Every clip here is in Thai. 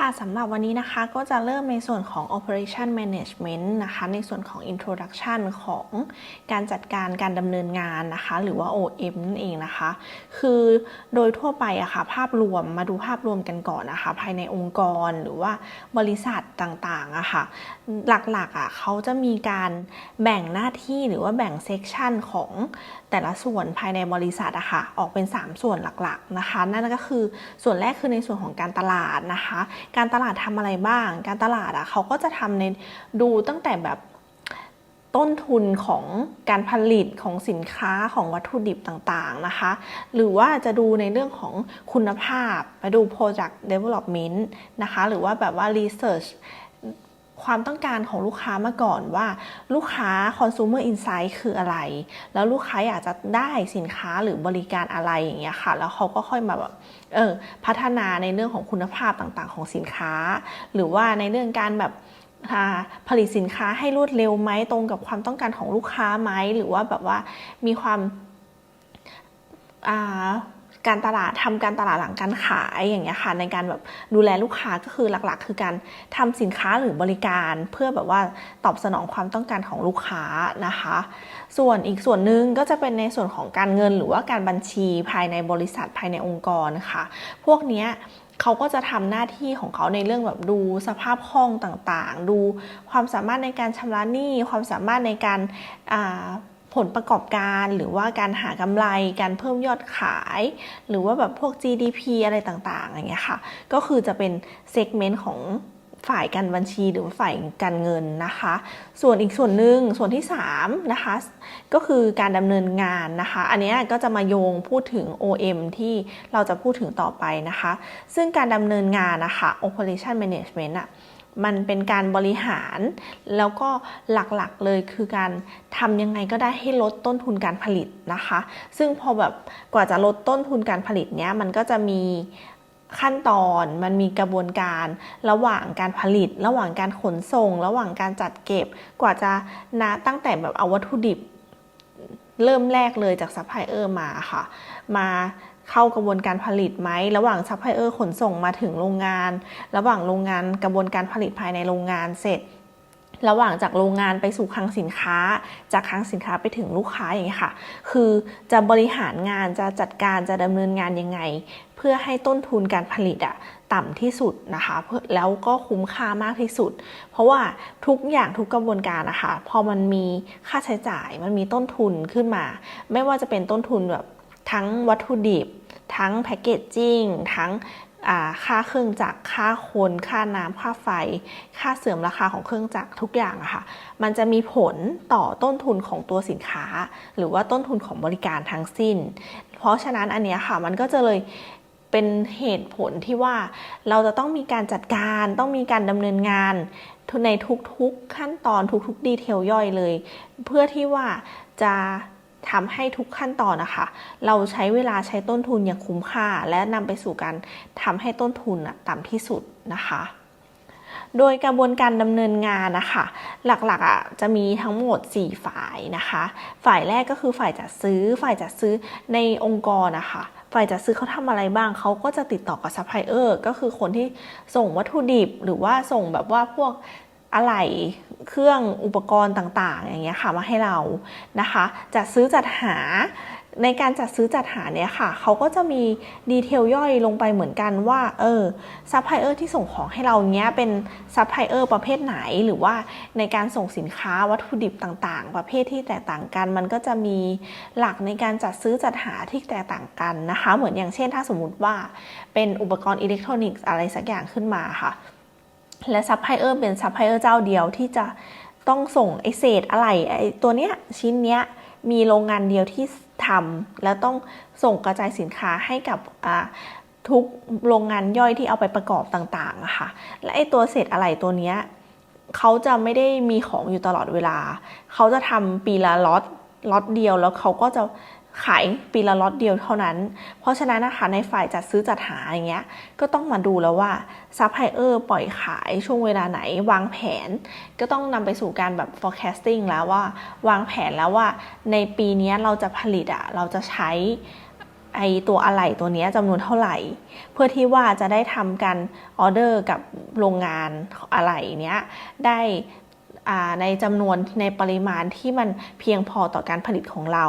ค่ะสำหรับวันนี้นะคะก็จะเริ่มในส่วนของ operation management นะคะ ในส่วนของ introduction ของการจัดการการดำเนินงานนะคะ หรือว่า OM นั่นเองนะคะ คือโดยทั่วไปอะค่ะ ภาพรวมมาดูภาพรวมกันก่อนนะคะ ภายในองค์กรหรือว่าบริษัทต่างๆอะค่ะ หลักๆอะเขาจะมีการแบ่งหน้าที่หรือว่าแบ่งเซกชันของแต่ละส่วนภายในบริษัทอะค่ะ ออกเป็น 3 ส่วนหลักๆนะคะ นั่นก็คือส่วนแรกคือในส่วนของการตลาดนะคะการตลาดทำอะไรบ้าง การตลาดอะเขาก็จะทำในดูตั้งแต่แบบต้นทุนของการผลิตของสินค้าของวัตถุดิบต่างๆนะคะ หรือว่าจะดูในเรื่องของคุณภาพ ไปดู Project Development นะคะ หรือว่าแบบว่า Research ความต้องการของลูกค้ามาก่อนว่าลูกค้า consumer insight คืออะไร แล้วลูกค้าอยากจะได้สินค้าหรือบริการอะไรอย่างเงี้ยค่ะ แล้วเขาก็ค่อยมาแบบเออพัฒนาในเรื่องของคุณภาพต่างๆ ของสินค้า หรือว่าในเรื่องการแบบผลิตสินค้าให้รวดเร็วไหมตรงกับความต้องการของลูกค้าไหมหรือว่าแบบว่ามีความ การตลาดทำการตลาดหลังการขายอย่างเงี้ยค่ะในการแบบดูแลลูกค้าก็คือหลักๆ คือการทำสินค้าหรือบริการ เพื่อแบบว่าตอบสนองความต้องการของลูกค้านะคะ ส่วนอีกส่วนหนึ่งก็จะเป็นในส่วนของการเงินหรือว่าการบัญชีภายในบริษัทภายในองค์กรนะคะพวกเนี้ยเขาก็จะทำหน้าที่ของเขาในเรื่องแบบดูสภาพคล่องต่างๆ ดูความสามารถในการชำระหนี้ ความสามารถในการ ผลประกอบการหรือว่าการหากำไร การเพิ่มยอดขาย หรือว่าแบบพวก GDP อะไรต่างๆอย่างเงี้ยค่ะ ก็คือจะเป็นเซกเมนต์ของฝ่ายการบัญชีหรือฝ่ายการเงินนะคะ ส่วนอีกส่วนหนึ่งส่วนที่3นะคะก็คือการดำเนินงานนะคะ อันนี้ก็จะมาโยงพูดถึง OM ที่เราจะพูดถึงต่อไปนะคะ ซึ่งการดำเนินงานนะคะ Operation Management อะ มันเป็นการบริหาร แล้วก็หลักๆเลยคือการทำยังไงก็ได้ให้ลดต้นทุนการผลิตนะคะ ซึ่งพอแบบกว่าจะลดต้นทุนการผลิตเนี้ยมันก็จะมีขั้นตอนมันมีกระบวนการระหว่างการผลิต ระหว่างการขนส่ง ระหว่างการจัดเก็บ กว่าจะนะตั้งแต่แบบเอาวัตถุดิบ เริ่มแรกเลยจากซัพพลายเออร์มาค่ะ มา เข้ากระบวนการผลิตไหมระหว่างซัพพลายเออร์ขนส่งมาถึงโรงงาน ระหว่างโรงงานกระบวนการผลิตภายในโรงงานเสร็จ ระหว่างจากโรงงานไปสู่คลังสินค้า จากคลังสินค้าไปถึงลูกค้าอย่างนี้ค่ะ คือจะบริหารงานจะจัดการจะดำเนินงานยังไง เพื่อให้ต้นทุนการผลิตอะต่ำที่สุดนะคะแล้วก็คุ้มค่ามากที่สุด เพราะว่าทุกอย่างทุกกระบวนการนะคะพอมันมีค่าใช้จ่ายมันมีต้นทุนขึ้นมา ไม่ว่าจะเป็นต้นทุนแบบ ทั้งวัตถุดิบ ทั้งแพคเกจจิ้งทั้งค่าเครื่องจักรค่าคนค่าน้ำค่าไฟ ค่าเสื่อมราคาของเครื่องจักรทุกอย่างอะค่ะ มันจะมีผลต่อต้นทุนของตัวสินค้า หรือว่าต้นทุนของบริการทั้งสิ้น เพราะฉะนั้นอันเนี้ยค่ะมันก็จะเลยเป็นเหตุผลที่ว่าเราจะต้องมีการจัดการต้องมีการดำเนินงานในทุกๆขั้นตอนทุกๆดีเทลย่อยเลย เพื่อที่ว่าจะ ทำให้ทุกขั้นตอนนะคะ เราใช้เวลาใช้ต้นทุนอย่างคุ้มค่า และนำไปสู่การทำให้ต้นทุนต่ำที่สุดนะคะ โดยกระบวนการดำเนินงานนะคะ หลักๆอะจะมีทั้งหมด 4 ฝ่ายนะคะ ฝ่ายแรกก็คือฝ่ายจัดซื้อ ฝ่ายจัดซื้อในองค์กรนะคะฝ่ายจัดซื้อเขาทำอะไรบ้าง เขาก็จะติดต่อกับซัพพลายเออร์ก็คือคนที่ส่งวัตถุดิบ หรือว่าส่งแบบว่าพวก อะไหล่เครื่องอุปกรณ์ต่างๆ อย่างเงี้ยค่ะมาให้เรานะคะจัดซื้อจัดหาในการจัดซื้อจัดหาเนี่ยค่ะ เขาก็จะมีดีเทลย่อยลงไปเหมือนกันว่า เออซัพพลายเออร์ที่ส่งของให้เราเนี้ยเป็นซัพพลายเออร์ประเภทไหน หรือว่าในการส่งสินค้าวัตถุดิบต่างๆ ประเภทที่แตกต่างกัน มันก็จะมีหลักในการจัดซื้อจัดหาที่แตกต่างกันนะคะ เหมือนอย่างเช่น ถ้าสมมุติว่าเป็นอุปกรณ์อิเล็กทรอนิกส์อะไรสักอย่างขึ้นมาค่ะ และซัพพลายเออร์เป็นซัพพลายเออร์เจ้าเดียวที่จะต้องส่งไอเศษอะไรไอตัวเนี้ยชิ้นเนี้ยมีโรงงานเดียวที่ทำแล้วต้องส่งกระจายสินค้าให้กับทุกโรงงานย่อยที่เอาไปประกอบต่างๆอะค่ะ และไอตัวเศษอะไรตัวเนี้ยเขาจะไม่ได้มีของอยู่ตลอดเวลา เขาจะทำปีละล็อตล็อตเดียวแล้วเขาก็จะ ขายปีละล็อตเดียวเท่านั้น เพราะฉะนั้นนะคะในฝ่ายจัดซื้อจัดหาอย่างเงี้ยก็ต้องมาดูแล้วว่าซัพพลายเออร์ปล่อยขายช่วงเวลาไหนวางแผน ก็ต้องนำไปสู่การแบบ forecasting แล้วว่าวางแผนแล้วว่าในปีนี้เราจะผลิตอะเราจะใช้ไอตัวอะไหล่ตัวนี้จำนวนเท่าไหร่ เพื่อที่ว่าจะได้ทำการออเดอร์กับโรงงานอะไหล่เนี้ยได้ ในจำนวนในปริมาณที่มันเพียงพอต่อการผลิตของเรา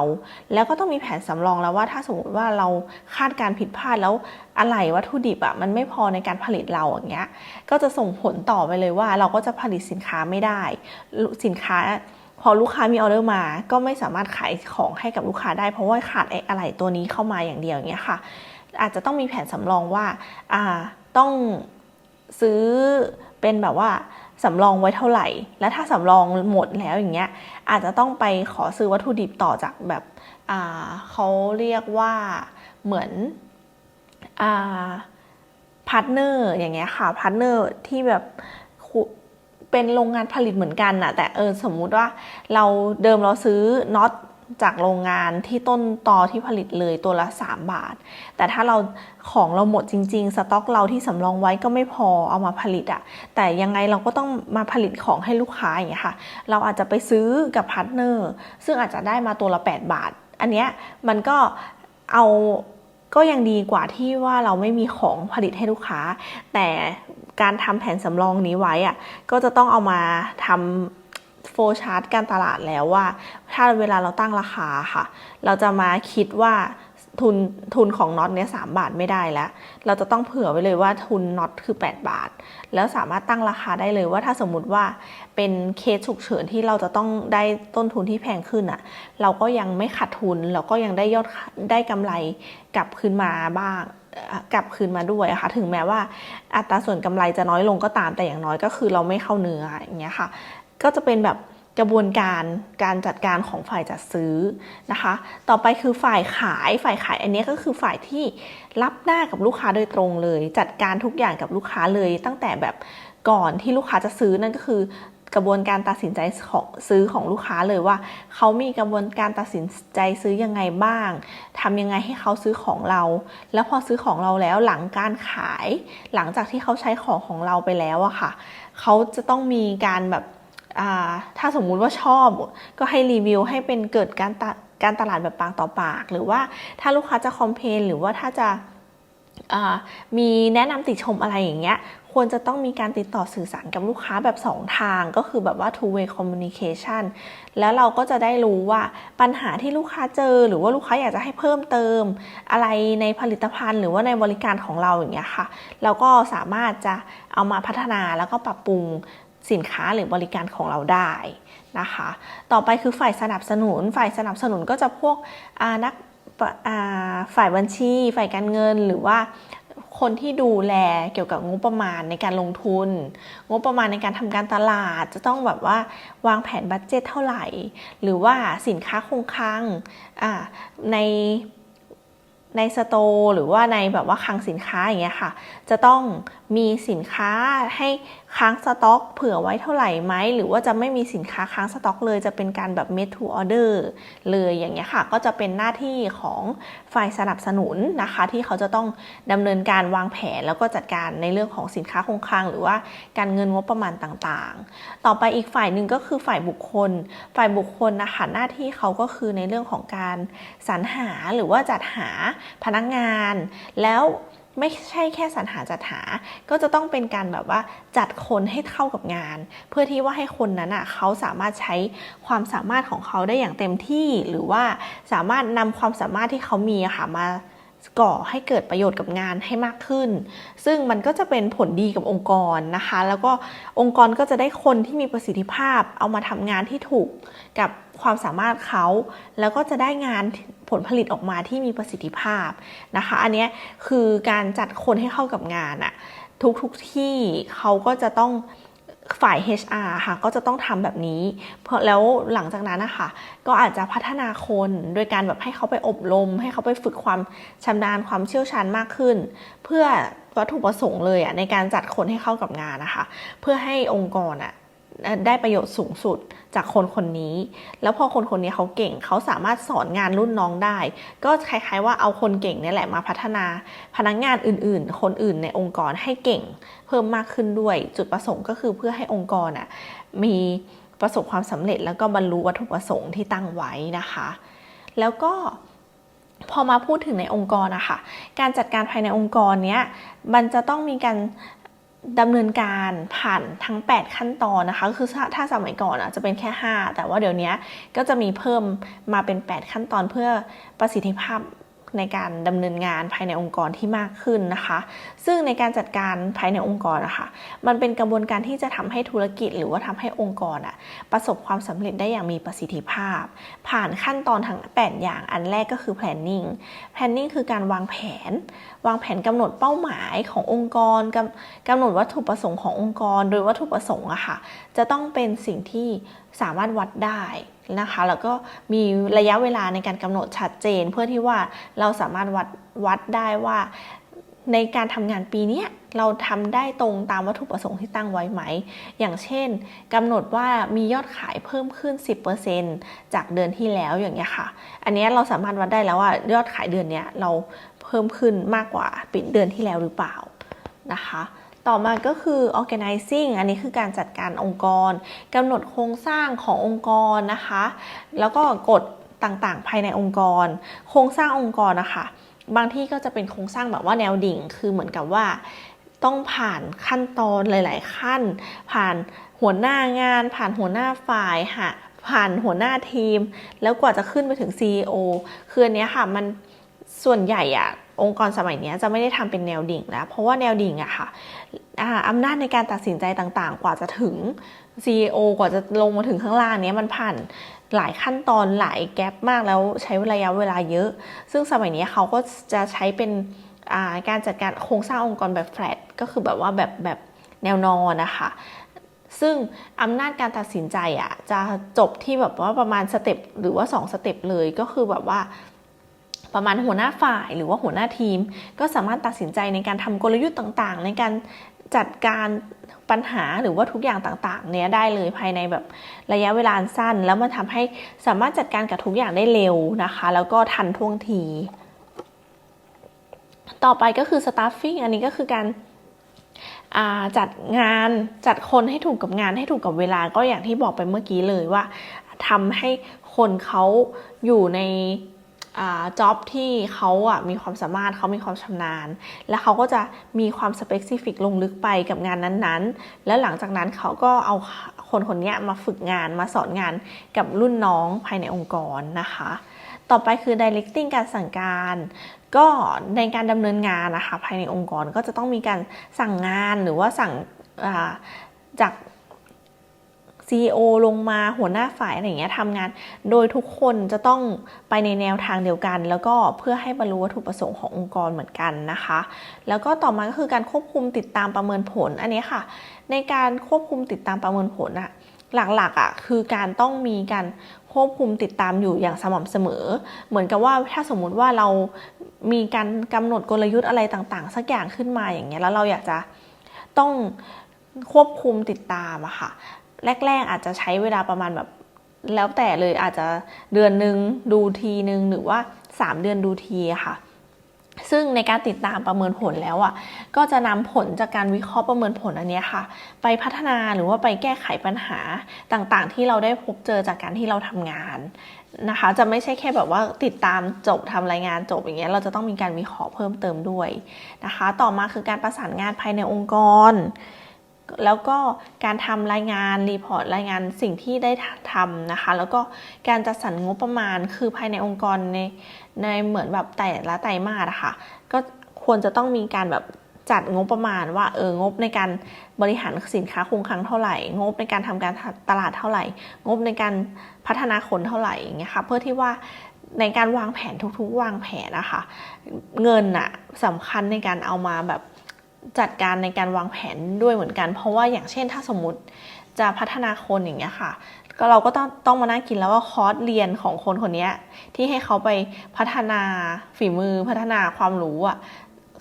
แล้วก็ต้องมีแผนสำรองแล้วว่าถ้าสมมติว่าเราคาดการผิดพลาดแล้วอะไหล่วัตถุดิบอะมันไม่พอในการผลิตเราอย่างเงี้ยก็จะส่งผลต่อไปเลยว่าเราก็จะผลิตสินค้าไม่ได้ สินค้าพอลูกค้ามีออเดอร์มา ก็ไม่สามารถขายของให้กับลูกค้าได้ เพราะว่าขาดไอ้อะไหล่ตัวนี้เข้ามาอย่างเดียวอย่างเงี้ยค่ะ อาจจะต้องมีแผนสำรองว่าอ่าต้องซื้อเป็นแบบว่า สำรองไว้เท่าไหร่ และถ้าสำรองหมดแล้วอย่างเงี้ยอาจจะต้องไปขอซื้อวัตถุดิบต่อจากแบบอ่าเขาเรียกว่าเหมือนอ่าพาร์ทเนอร์อย่างเงี้ยค่ะพาร์ทเนอร์ที่แบบเป็นโรงงานผลิตเหมือนกันน่ะแต่เออสมมุติว่าเราเดิมเราซื้อน็อต จากโรงงานที่ต้นตอที่ผลิตเลยตัวละ 3 บาท แต่ถ้าเราของเราหมดจริง ๆ สต็อกเราที่สำรองไว้ก็ไม่พอเอามาผลิตอะแต่ยังไงเราก็ต้องมาผลิตของให้ลูกค้าอย่างเงี้ยค่ะ เราอาจจะไปซื้อกับพาร์ทเนอร์ซึ่งอาจจะได้มาตัวละ 8 บาท อันเนี้ยมันก็เอาก็ยังดีกว่าที่ว่าเราไม่มีของผลิตให้ลูกค้า แต่การทำแผนสำรองนี้ไว้อะก็จะต้องเอามาทำ โฟชาร์ตการตลาดแล้วว่า ถ้าเวลาเราตั้งราคาค่ะ เราจะมาคิดว่าทุนทุนของน็อตเนี้ยสบาทไม่ได้แล้ว เราจะต้องเผื่อไว้เลยว่าทุนน็อตคือ 8 บาท แล้วสามารถตั้งราคาได้เลยว่าถ้าสมมติว่าเป็นเคสฉุกเฉินที่เราจะต้องได้ต้นทุนที่แพงขึ้นอะ เราก็ยังไม่ขาดทุน เราก็ยังได้ยอดได้กำไรกลับคืนมาบ้างกลับคืนมาด้วยค่ะ ถึงแม้ว่าอัตราส่วนกำไรจะน้อยลงก็ตามแต่อย่างน้อยก็คือเราไม่เข้าเนื้ออย่างเงี้ยค่ะ ก็จะเป็นแบบกระบวนการการจัดการของฝ่ายจัดซื้อนะคะ ต่อไปคือฝ่ายขาย ฝ่ายขายอันนี้ก็คือฝ่ายที่รับหน้ากับลูกค้าโดยตรงเลย จัดการทุกอย่างกับลูกค้าเลย ตั้งแต่แบบก่อนที่ลูกค้าจะซื้อนั่นก็คือกระบวนการตัดสินใจของซื้อของลูกค้าเลยว่าเขามีกระบวนการตัดสินใจซื้อยังไงบ้างทำยังไงให้เขาซื้อของเรา แล้วพอซื้อของเราแล้วหลังการขาย หลังจากที่เขาใช้ของของเราไปแล้วอะค่ะ เขาจะต้องมีการแบบ ถ้าสมมุติว่าชอบก็ให้รีวิวให้เป็นเกิดการการตลาดแบบปากต่อปาก หรือว่าถ้าลูกค้าจะคอมเพลนหรือว่าถ้าจะมีแนะนำติชมอะไรอย่างเงี้ย ควรจะต้องมีการติดต่อสื่อสารกับลูกค้าแบบ 2 ทางก็คือแบบว่า two way communication แล้วเราก็จะได้รู้ว่าปัญหาที่ลูกค้าเจอ หรือว่าลูกค้าอยากจะให้เพิ่มเติม อะไรในผลิตภัณฑ์ หรือว่าในบริการของเราอย่างเงี้ยค่ะ เราก็สามารถจะเอามาพัฒนาแล้วก็ปรับปรุง สินค้าหรือบริการของเราได้นะคะ ต่อไปคือฝ่ายสนับสนุน ฝ่ายสนับสนุนก็จะพวกนักฝ่ายบัญชี ฝ่ายการเงินหรือว่าคนที่ดูแลเกี่ยวกับงบประมาณในการลงทุน งบประมาณในการทำการตลาด จะต้องแบบว่าวางแผนบัตเจ็ตเท่าไหร่ หรือว่าสินค้าคงค้างในในสโตร์หรือว่าในแบบว่าคลังสินค้าอย่างเงี้ยค่ะ จะต้องมีสินค้าให้ค้างสต็อก เผื่อไว้เท่าไหร่ไหม หรือว่าจะไม่มีสินค้าค้างสต็อกเลย จะเป็นการแบบ made to order เลยอย่างเงี้ยค่ะ ก็จะเป็นหน้าที่ของฝ่ายสนับสนุนนะคะ ที่เขาจะต้องดำเนินการวางแผนแล้วก็จัดการในเรื่องของสินค้าคงคลัง หรือว่าการเงินงบประมาณต่างๆ ต่อไปอีกฝ่ายหนึ่งก็คือฝ่ายบุคคล ฝ่ายบุคคลนะคะหน้าที่เขาก็คือในเรื่องของการสรรหาหรือว่าจัดหาพนักงานแล้ว ไม่ใช่แค่สรรหาจัดหา ก็จะต้องเป็นการแบบว่าจัดคนให้เข้ากับงาน เพื่อที่ว่าให้คนนั้นอะเขาสามารถใช้ความสามารถของเขาได้อย่างเต็มที่หรือว่าสามารถนำความสามารถที่เขามีค่ะมาก่อให้เกิดประโยชน์กับงานให้มากขึ้น ซึ่งมันก็จะเป็นผลดีกับองค์กรนะคะ แล้วก็องค์กรก็จะได้คนที่มีประสิทธิภาพเอามาทำงานที่ถูกกับ ความสามารถเขา แล้วก็จะได้งานผลผลิตออกมาที่มีประสิทธิภาพนะคะ อันนี้คือการจัดคนให้เข้ากับงานอะทุกทุกที่เขาก็จะต้องฝ่าย HR ค่ะก็จะต้องทำแบบนี้ เพราะแล้วหลังจากนั้นนะคะก็อาจจะพัฒนาคนโดยการแบบให้เขาไปอบรม ให้เขาไปฝึกความชำนาญความเชี่ยวชาญมากขึ้น เพื่อวัตถุประสงค์เลยอะในการจัดคนให้เข้ากับงานนะคะ เพื่อให้องค์กรอะ ได้ประโยชน์สูงสุดจากคนคนนี้ แล้วพอคนคนนี้เขาเก่งเขาสามารถสอนงานรุ่นน้องได้ ก็คล้ายๆว่าเอาคนเก่งนี่แหละมาพัฒนา พนักงงานอื่นๆ คนอื่นในองค์กรให้เก่ง เพิ่มมากขึ้นด้วยจุดประสงค์ก็คือเพื่อให้องค์กรอะมีประสบความสำเร็จแล้วก็บรรลุวัตถุประสงค์ที่ตั้งไว้นะคะ แล้วก็พอมาพูดถึงในองค์กรนะคะการจัดการภายในองค์กรเนี้ยมันจะต้องมีการ ดำเนินการผ่านทั้ง 8 ขั้นตอนนะคะ คือถ้าสมัยก่อนอะจะเป็นแค่ 5 แต่ว่าเดี๋ยวนี้ก็จะมีเพิ่มมาเป็น 8 ขั้นตอนเพื่อประสิทธิภาพ ในการดำเนินงานภายในองค์กรที่มากขึ้นนะคะ ซึ่งในการจัดการภายในองค์กรนะคะมันเป็นกระบวนการที่จะทำให้ธุรกิจ หรือว่าทำให้องค์กรอะประสบความสำเร็จได้อย่างมีประสิทธิภาพ ผ่านขั้นตอนทั้ง 8 อย่างอันแรกก็คือ planning planning คือการวางแผน วางแผนกำหนดเป้าหมายขององค์กรกำกำหนดวัตถุประสงค์ขององค์กร โดยวัตถุประสงค์อะค่ะจะต้องเป็นสิ่งที่สามารถวัดได้ นะคะ แล้วก็มีระยะเวลาในการกำหนดชัดเจน เพื่อที่ว่าเราสามารถวัดวัดได้ว่าในการทำงานปีนี้เราทำได้ตรงตามวัตถุประสงค์ที่ตั้งไว้ไหม อย่างเช่นกำหนดว่ามียอดขายเพิ่มขึ้น 10%จากเดือนที่แล้วอย่างเงี้ยค่ะ อันนี้เราสามารถวัดได้แล้วว่ายอดขายเดือนนี้เราเพิ่มขึ้นมากกว่าปิดเดือนที่แล้วหรือเปล่านะคะ ต่อมาก็คือ organizing อันนี้คือการจัดการองค์กรกำหนดโครงสร้างขององค์กรนะคะ แล้วก็กฎต่างๆ ภายในองค์กร โครงสร้างองค์กรนะคะ บางที่ก็จะเป็นโครงสร้างแบบว่าแนวดิ่ง คือเหมือนกับว่าต้องผ่านขั้นตอนหลาย ๆ ขั้น ผ่านหัวหน้างาน ผ่านหัวหน้าฝ่ายค่ะผ่านหัวหน้าทีม แล้วกว่าจะขึ้นไปถึง CEO คืออันนี้ค่ะมันส่วนใหญ่อะ องค์กรสมัยนี้จะไม่ได้ทำเป็นแนวดิ่งแล้ว เพราะว่าแนวดิ่งอะค่ะอำนาจในการตัดสินใจต่างๆ กว่าจะถึง CEO กว่าจะลงมาถึงข้างล่างนี้มันผ่านหลายขั้นตอนหลายแกลบมากแล้วใช้ระยะเวลาเยอะ ซึ่งสมัยนี้เขาก็จะใช้เป็นการจัดการโครงสร้างองค์กรแบบแฟลตก็คือแบบว่าแบบแบบแนวนอนนะคะซึ่งอำนาจการตัดสินใจอะจะจบที่แบบว่าประมาณสเต็ปหรือว่า 2 สเต็ปเลยก็คือแบบว่า ประมาณหัวหน้าฝ่ายหรือว่าหัวหน้าทีม ก็สามารถตัดสินใจในการทำกลยุทธ์ต่างๆ ในการจัดการปัญหาหรือว่าทุกอย่างต่างๆ เนี้ยได้เลยภายในแบบระยะเวลาสั้น แล้วมันทำให้สามารถจัดการกับทุกอย่างได้เร็วนะคะ แล้วก็ทันท่วงที ต่อไปก็คือ staffing อันนี้ก็คือการจัดงานจัดคนให้ถูกกับงานให้ถูกกับเวลาก็อย่างที่บอกไปเมื่อกี้เลยว่าทำให้คนเขาอยู่ใน จ็อบที่เขาอะมีความสามารถเขามีความชำนาญ และเขาก็จะมีความสเปกซิฟิกลงลึกไปกับงานนั้นๆ แล้วหลังจากนั้นเขาก็เอาคนคนนี้มาฝึกงานมาสอนงานกับรุ่นน้องภายในองค์กรนะคะ ต่อไปคือ directing การสั่งการ ก็ในการดำเนินงานนะคะภายในองค์กรก็จะต้องมีการสั่งงานหรือว่าสั่งจาก CEO ลงมาหัวหน้าฝ่ายอะไรเงี้ยทำงาน โดยทุกคนจะต้องไปในแนวทางเดียวกัน แล้วก็เพื่อให้บรรลุวัตถุประสงค์ขององค์กรเหมือนกันนะคะ แล้วก็ต่อมาก็คือการควบคุมติดตามประเมินผลอันนี้ค่ะ ในการควบคุมติดตามประเมินผลอะหลักๆอะคือการต้องมีการควบคุมติดตามอยู่อย่างสม่ำเสมอ เหมือนกับว่าถ้าสมมุติว่าเรามีการกำหนดกลยุทธ์อะไรต่างๆ สักอย่างขึ้นมาอย่างเงี้ยแล้วเราอยากจะต้องควบคุมติดตามอะค่ะ แรก ๆ อาจจะใช้เวลาประมาณแบบแล้วแต่เลยอาจจะเดือนหนึ่งดูทีหนึ่งหรือว่า 3 เดือนดูทีค่ะ ซึ่งในการติดตามประเมินผลแล้วอะก็จะนำผลจากการวิเคราะห์ประเมินผลอันนี้ค่ะ ไปพัฒนาหรือว่าไปแก้ไขปัญหาต่างๆ ที่เราได้พบเจอจากการที่เราทำงานนะคะ จะไม่ใช่แค่แบบว่าติดตามจบทำรายงานจบอย่างเงี้ยเราจะต้องมีการวิเคราะห์เพิ่มเติมด้วยนะคะ ต่อมาคือการประสานงานภายในองค์กร แล้วก็การทำรายงานรีพอร์ตรายงานสิ่งที่ได้ทำนะคะ แล้วก็การจัดสรรงบประมาณคือภายในองค์กรในในเหมือนแบบแต่ละไตรมาสอะคะ่ะก็ควรจะต้องมีการแบบจัดงบประมาณว่าเอองบในการบริหารสินค้าคงคลังเท่าไหร่ งบในการทำการตลาดเท่าไหร่ งบในการพัฒนาคนเท่าไหร่อย่างเงี้ยค่ะเพื่อที่ว่าในการวางแผนทุกๆ วางแผนนะคะ เงินอะสำคัญในการเอามาแบบ จัดการในการวางแผนด้วยเหมือนกัน เพราะว่าอย่างเช่นถ้าสมมติจะพัฒนาคนอย่างเงี้ยค่ะ ก็เราก็ต้องต้องมานั่งกินแล้วว่าคอร์สเรียนของคนคนนี้ที่ให้เขาไปพัฒนาฝีมือพัฒนาความรู้อะ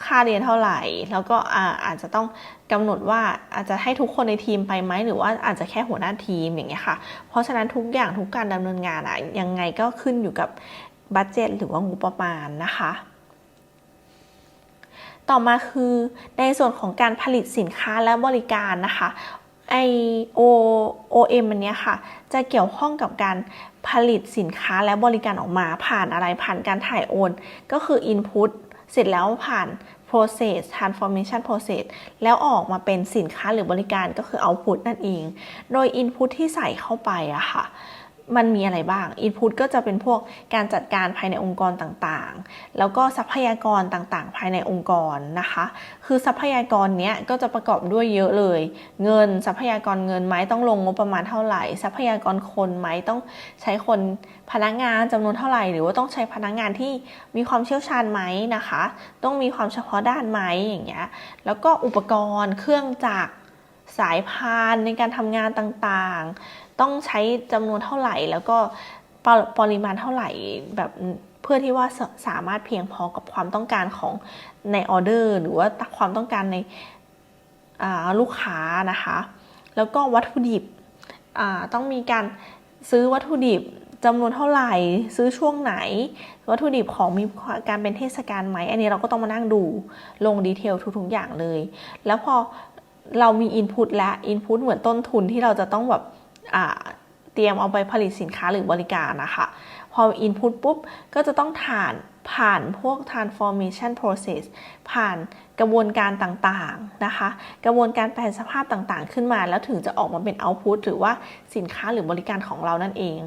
ค่าเรียนเท่าไหร่ แล้วก็อาจจะต้องกำหนดว่าอาจจะให้ทุกคนในทีมไปไหมหรือว่าอาจจะแค่หัวหน้าทีมอย่างเงี้ยค่ะ เพราะฉะนั้นทุกอย่างทุกการดำเนินงานอะยังไงก็ขึ้นอยู่กับบัตเจตหรือว่างบประมาณนะคะ ต่อมาคือในส่วนของการผลิตสินค้าและบริการนะคะไอโอโอเอ็มอันเนี้ยค่ะ จะเกี่ยวข้องกับการผลิตสินค้าและบริการออกมาผ่านอะไรผ่านการถ่ายโอน ก็คือ Input เสร็จแล้วผ่าน process transformation process แล้วออกมาเป็นสินค้าหรือบริการก็คือ output นั่นเอง โดย input ที่ใส่เข้าไปอะค่ะ มันมีอะไรบ้าง Input ก็จะเป็นพวกการจัดการภายในองค์กรต่างๆ แล้วก็ทรัพยากรต่างๆ ภายในองค์กรนะคะ คือทรัพยากรเนี้ยก็จะประกอบด้วยเยอะเลย เงินทรัพยากรเงินไหมต้องลงงบประมาณเท่าไหร่ ทรัพยากรคนไหมต้องใช้คนพนักงานจำนวนเท่าไหร่ หรือว่าต้องใช้พนักงานที่มีความเชี่ยวชาญไหมนะคะ ต้องมีความเฉพาะด้านไหมอย่างเงี้ย แล้วก็อุปกรณ์เครื่องจักรสายพานในการทำงานต่างๆ ต้องใช้จำนวนเท่าไหร่ แล้วก็ปรปริมาณเท่าไหร่แบบเพื่อที่ว่าสสามารถเพียงพอกับความต้องการของในออเดอร์ หรือว่าความต้องการในลูกค้านะคะ แล้วก็วัตถุดิบต้องมีการซื้อวัตถุดิบจำนวนเท่าไหร่ซื้อช่วงไหน วัตถุดิบของมีการเป็นเทศกาลไหม อันนี้เราก็ต้องมานั่งดูลงดีเทลทุกๆอย่างเลย แล้วพอเรามี Input และ Input เหมือนต้นทุนที่เราจะต้องแบบ เตรียมเอาไปผลิตสินค้าหรือบริการนะคะ พอ Input ปุ๊บ ก็จะต้องผ่านผ่านพวก transformation process ผ่านกระบวนการต่างๆนะคะ กระบวนการแปลสภาพต่างๆ ขึ้นมา แล้วถึงจะออกมาเป็น output หรือว่าสินค้าหรือบริการของเรานั่นเอง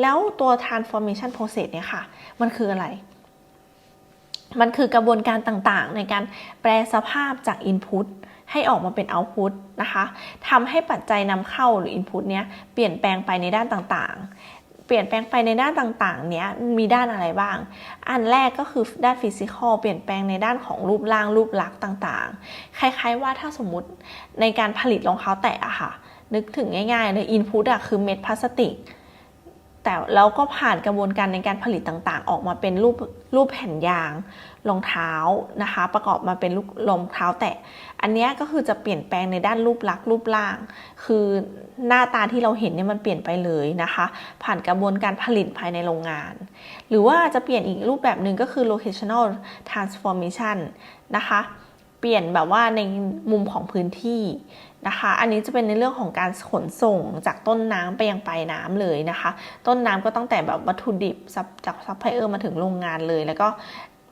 แล้วตัว transformation process เนี่ยค่ะ มันคืออะไร มันคือกระบวนการต่างๆ ในการแปลสภาพจาก input ให้ออกมาเป็น output นะคะทำให้ปัจจัยนำเข้าหรือ input เนี้ยเปลี่ยนแปลงไปในด้านต่างๆ เปลี่ยนแปลงไปในด้านต่างๆ เนี้ยมีด้านอะไรบ้าง อันแรกก็คือด้านฟิสิกอลเปลี่ยนแปลงในด้านของรูปร่างรูปลักษณ์ต่างๆ คล้ายๆว่าถ้าสมมุติในการผลิตรองเท้าแตะอะค่ะ นึกถึงง่ายๆเลย input อะคือเม็ดพลาสติก แต่แล้วก็ผ่านกระบวนการในการผลิตต่างๆ ออกมาเป็นรูปรูปแผ่นยางรองเท้านะคะ ประกอบมาเป็นลูกรองเท้าแตะอันนี้ก็คือจะเปลี่ยนแปลงในด้านรูปลักษณ์รูปร่าง คือหน้าตาที่เราเห็นเนี่ยมันเปลี่ยนไปเลยนะคะ ผ่านกระบวนการผลิตภายในโรงงาน หรือว่าจะเปลี่ยนอีกรูปแบบหนึ่งก็คือ locational transformation นะคะ เปลี่ยนแบบว่าในมุมของพื้นที่นะคะ อันนี้จะเป็นในเรื่องของการขนส่งจากต้นน้ำไปยังปลายน้ำเลยนะคะ ต้นน้ำก็ตั้งแต่แบบวัตถุดิบจากซัพพลายเออร์มาถึงโรงงานเลย แล้วก็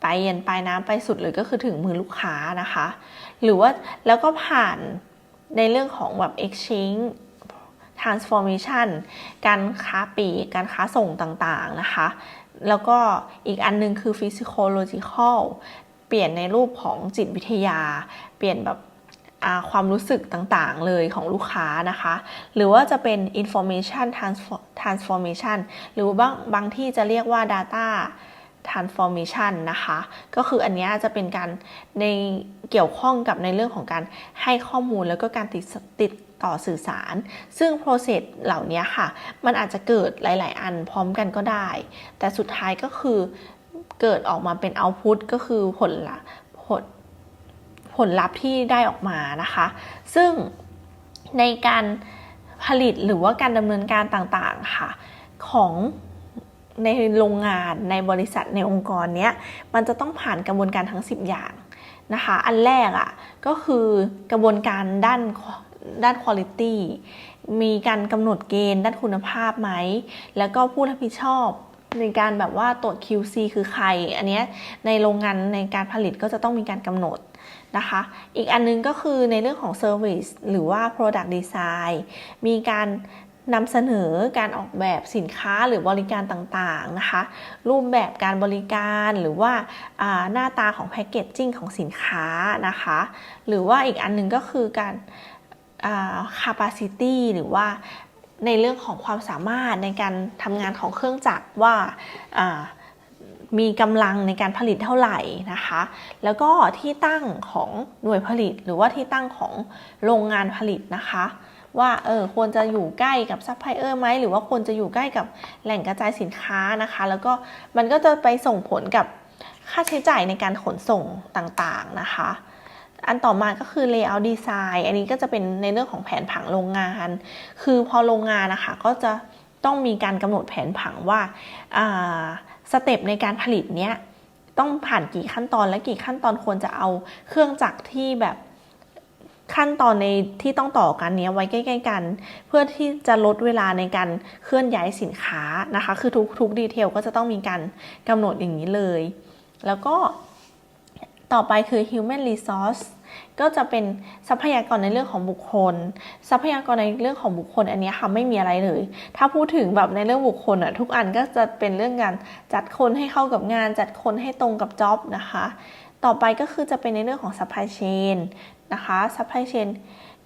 ไปเย็นปลายน้ำไปสุดเลยก็คือถึงมือลูกค้านะคะ หรือว่าแล้วก็ผ่านในเรื่องของแบบ exchange transformation การค้าปีกการค้าส่งต่างๆนะคะ แล้วก็อีกอันนึงคือ physiological เปลี่ยนในรูปของจิตวิทยา เปลี่ยนแบบความรู้สึกต่างๆ เลยของลูกค้านะคะ หรือว่าจะเป็น information transformation หรือบางบางที่จะเรียกว่า data transformation นะคะ ก็คืออันนี้จะเป็นการในเกี่ยวข้องกับในเรื่องของการให้ข้อมูลแล้วก็การติดติดต่อสื่อสาร ซึ่ง process เหล่านี้ค่ะ มันอาจจะเกิดหลาย ๆ อันพร้อมกันก็ได้ แต่สุดท้ายก็คือ เกิดออกมาเป็น output ก็คือผลละผลผลลัพธ์ที่ได้ออกมานะคะ ซึ่งในการผลิตหรือว่าการดำเนินการต่างๆค่ะของในโรงงานในบริษัทในองค์กรเนี้ยมันจะต้องผ่านกระบวนการทั้ง 10 อย่างนะคะ อันแรกอะ่ะก็คือกระบวนการด้านด้านคุณภาพมีการกำหนดเกณฑ์ด้านคุณภาพไหม แล้วก็ผู้รับผิดชอบ ในการแบบว่าตรวจ QC คือใคร อันนี้ในโรงงานในการผลิตก็จะต้องมีการกำหนดนะคะ อีกอันนึงก็คือในเรื่องของ Service หรือว่า Product Design มีการนำเสนอการออกแบบสินค้าหรือบริการต่างๆนะคะ รูปแบบการบริการหรือว่าหน้าตาของแพคเกจจิ้งของสินค้านะคะ หรือว่าอีกอันนึงก็คือการ capacity หรือว่า ในเรื่องของความสามารถในการทำงานของเครื่องจักรว่ามีกำลังในการผลิตเท่าไหร่นะคะ แล้วก็ที่ตั้งของหน่วยผลิตหรือว่าที่ตั้งของโรงงานผลิตนะคะ ว่าเออควรจะอยู่ใกล้กับซัพพลายเออร์ไหมหรือว่าควรจะอยู่ใกล้กับแหล่งกระจายสินค้านะคะ แล้วก็มันก็จะไปส่งผลกับค่าใช้จ่ายในการขนส่งต่างๆนะคะ อันต่อมาก็คือ layout design อันนี้ก็จะเป็นในเรื่องของแผนผังโรงงาน คือพอโรงงานนะคะก็จะต้องมีการกำหนดแผนผังว่าสเต็ปในการผลิตเนี้ยต้องผ่านกี่ขั้นตอนและกี่ขั้นตอนควรจะเอาเครื่องจักรที่แบบขั้นตอนในที่ต้องต่อกันเนี้ยไว้ใกล้ๆกัน เพื่อที่จะลดเวลาในการเคลื่อนย้ายสินค้านะคะ คือทุกทุกดีเทลก็จะต้องมีการกำหนดอย่างนี้เลย แล้วก็ ต่อไปคือ human resource ก็จะเป็นทรัพยากรในเรื่องของบุคคล ทรัพยากรในเรื่องของบุคคลอันนี้ค่ะไม่มีอะไรเลย ถ้าพูดถึงแบบในเรื่องบุคคลอะทุกอันก็จะเป็นเรื่องการจัดคนให้เข้ากับงาน จัดคนให้ตรงกับจ็อบนะคะ ต่อไปก็คือจะเป็นในเรื่องของ supply chain นะคะ supply chain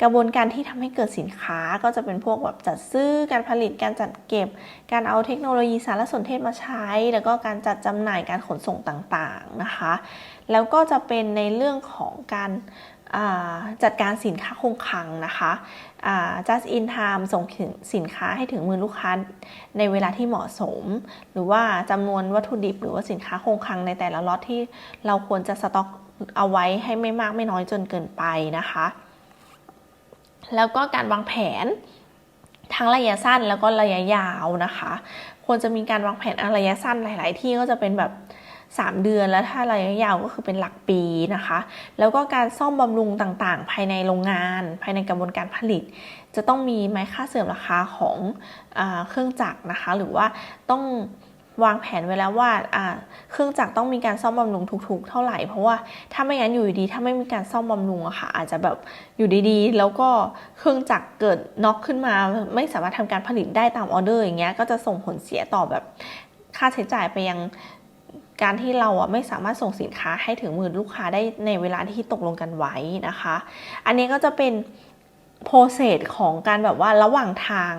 กระบวนการที่ทำให้เกิดสินค้าก็จะเป็นพวกแบบจัดซื้อ การผลิต การจัดเก็บ การเอาเทคโนโลยีสารสนเทศมาใช้ แล้วก็การจัดจำหน่าย การขนส่งต่างๆนะคะ แล้วก็จะเป็นในเรื่องของการจัดการสินค้าคงคลังนะคะอ่า just in time ส่งถึงสินค้าให้ถึงมือลูกค้าในเวลาที่เหมาะสม หรือว่าจำนวนวัตถุดิบ หรือว่าสินค้าคงคลังในแต่ละล็อตที่เราควรจะสต็อกเอาไว้ให้ไม่มากไม่น้อยจนเกินไปนะคะ แล้วก็การวางแผนทั้งระยะสั้นแล้วก็ระยะยาวนะคะ ควรจะมีการวางแผนระยะสั้นหลาย ๆ ที่ก็จะเป็นแบบ 3 เดือนแล้วถ้าระยะยาวก็คือเป็นหลักปีนะคะ แล้วก็การซ่อมบำรุงต่างๆ ภายในโรงงาน ภายในกระบวนการผลิต จะต้องมีไม้ค่าเสื่อมราคาของอเครื่องจักรนะคะ หรือว่าต้องวางแผนไว้แล้วว่าเครื่องจักรต้องมีการซ่อมบำรุงทุกๆ เท่าไหร่ เพราะว่าถ้าไม่งั้นอยู่ดีๆถ้าไม่มีการซ่อมบำรุงอะค่ะอาจจะแบบอยู่ดีๆ แล้วก็เครื่องจักรเกิดน็อกขึ้นมา ไม่สามารถทำการผลิตได้ตามออเดอร์อย่างเงี้ยก็จะส่งผลเสียต่อแบบค่าใช้จ่ายไปยัง การที่เราอะไม่สามารถส่งสินค้าให้ถึงมือลูกค้าได้ในเวลาที่ตกลงกันไว้นะคะ อันนี้ก็จะเป็นโปรเซสของการแบบว่าระหว่างทาง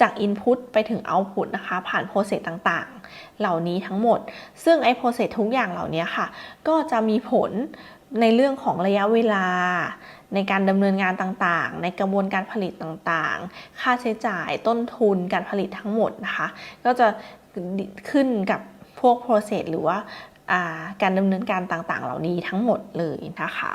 จาก Input ไปถึง Output นะคะ ผ่านโปรเซสต่างๆ เหล่านี้ทั้งหมด ซึ่งไอ้โปรเซสทุกอย่างเหล่านี้ค่ะ ก็จะมีผลในเรื่องของระยะเวลา ในการดำเนินงานต่างๆ ในกระบวนการผลิตต่างๆ ค่าใช้จ่ายต้นทุนการผลิตทั้งหมดนะคะ ก็จะขึ้นกับ พวก process หรือว่าอ่าการดำเนินการต่างๆ เหล่านี้ทั้งหมดเลยนะคะ